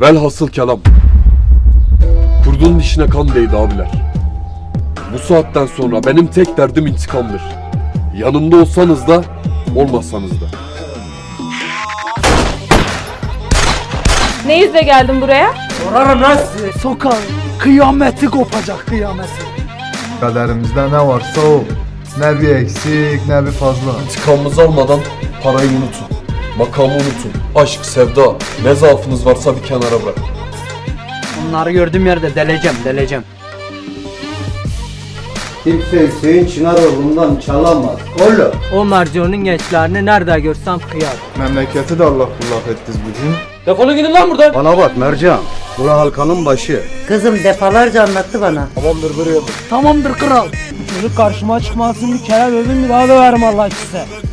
Velhasıl kelam. Kurdun dişine kan değdi abiler. Bu saatten sonra benim tek derdim intikamdır. Yanımda olsanız da olmasanız da. Ne yüzle geldin buraya? Sorarım lan size. Sokak kıyameti kopacak kıyameti. Kaderimizde ne varsa o. Ne bir eksik ne bir fazla. İntikamınızı almadan parayı unutun. Makamı unutun. Aşk, sevda, ne zaafınız varsa bir kenara bırakın. Onları gördüğüm yerde deleceğim deleceğim. Kimse Hüseyin Çınaroğlu'ndan çalamaz. Oğlum. O mercionun gençlerini nerede görsem kıyar. Memleketi de Allah kullak etti bugün. Defolun gidin lan buradan. Bana bak Mercan. Bura halkanın başı. Kızım defalarca anlattı bana. Tamamdır kral. Çocuk karşıma çıkmasın bir kere dövdüm bir daha döverim Allah size.